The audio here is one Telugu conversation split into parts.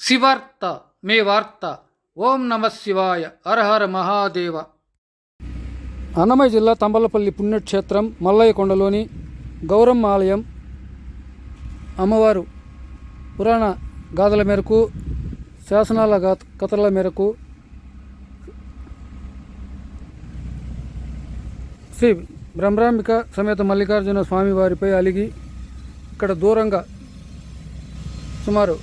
శివార్త మే వార్త ఓం నమ శివాయ హరహర మహాదేవ అన్నమయ్య జిల్లా తంబలపల్లి పుణ్యక్షేత్రం మల్లయ్య కొండలోని గౌరమ్మ ఆలయం అమ్మవారు పురాణ గాథల మేరకు శాసనాల గా- కథల మేరకు శ్రీ బ్రహ్మరాంబిక సమేత మల్లికార్జున స్వామి వారిపై అలిగి ఇక్కడ దూరంగా సుమారు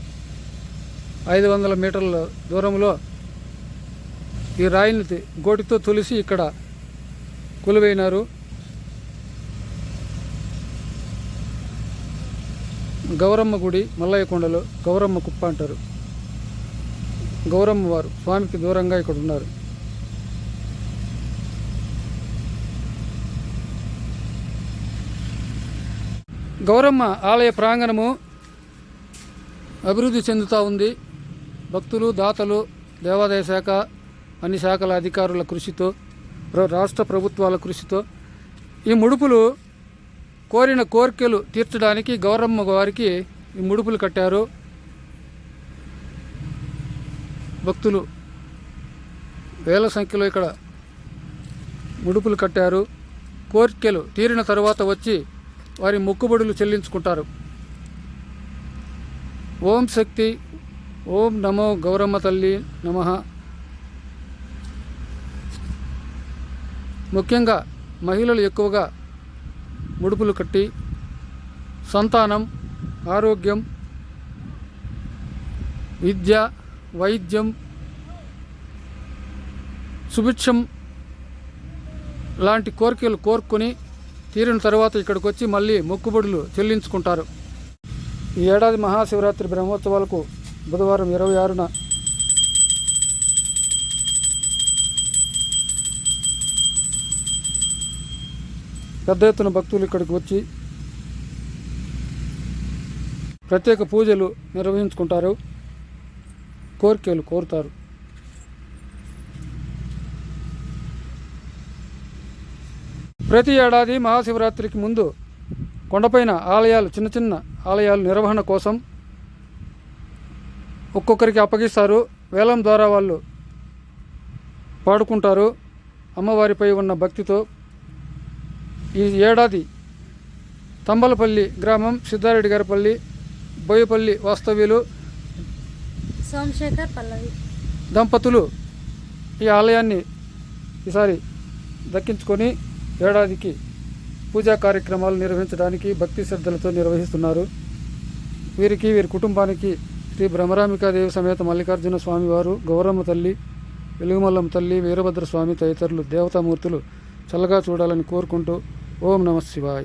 ఐదు వందల మీటర్ల దూరంలో ఈ రాయిని గోటితో తొలిసి ఇక్కడ కొలువైనారు. గౌరమ్మ గుడి మల్లయ్య కొండలో గౌరమ్మ కుప్ప అంటారు. గౌరమ్మ వారు స్వామికి దూరంగా ఇక్కడ ఉన్నారు. గౌరమ్మ ఆలయ ప్రాంగణము అభివృద్ధి చెందుతూ ఉంది. భక్తులు దాతలు దేవాదాయ శాఖ అన్ని శాఖల అధికారుల కృషితో రాష్ట్ర ప్రభుత్వాల కృషితో ఈ ముడుపులు కోరిన కోరికలు తీర్చడానికి గౌరమ్మ వారికి ఈ ముడుపులు కట్టారు. భక్తులు వేల సంఖ్యలో ఇక్కడ ముడుపులు కట్టారు. కోరికలు తీరిన తరువాత వచ్చి వారి మొక్కుబడులు చెల్లించుకుంటారు. ఓం శక్తి ఓం నమో గౌరమ్మ తల్లి నమ. ముఖ్యంగా మహిళలు ఎక్కువగా ముడుపులు కట్టి సంతానం ఆరోగ్యం విద్య వైద్యం సుభిక్షం లాంటి కోరికలు కోరుకొని తీరిన తర్వాత ఇక్కడికి వచ్చి మళ్ళీ మొక్కుబడులు చెల్లించుకుంటారు. ఈ ఏడాది మహాశివరాత్రి బ్రహ్మోత్సవాలకు బుధవారం ఇరవై ఆరున పెద్ద ఎత్తున భక్తులు ఇక్కడికి వచ్చి ప్రత్యేక పూజలు నిర్వహించుకుంటారు కోరికలు కోరుతారు. ప్రతి ఏడాది మహాశివరాత్రికి ముందు కొండపైన ఆలయాలు చిన్న చిన్న ఆలయాల నిర్వహణ కోసం ఒక్కొక్కరికి అప్పగిస్తారు. వేలం ద్వారా వాళ్ళు పాడుకుంటారు. అమ్మవారిపై ఉన్న భక్తితో ఈ ఏడాది తంబలపల్లి గ్రామం సిద్ధారెడ్డి గారిపల్లి బోయపల్లి వాస్తవ్యులు సోమశేఖర్ పల్లవి. దంపతులు ఈ ఆలయాన్ని ఈసారి దక్కించుకొని ఏడాదికి పూజా కార్యక్రమాలు నిర్వహించడానికి భక్తి శ్రద్ధలతో నిర్వహిస్తున్నారు. వీరికి వీరి కుటుంబానికి శ్రీ భ్రమరామికాదేవి సమేత మల్లికార్జున స్వామివారు గౌరమ్మ తల్లి వెలుగుమల్లం తల్లి వీరభద్ర స్వామి తదితరులు దేవతామూర్తులు చల్లగా చూడాలని కోరుకుంటూ ఓం నమ శివాయ.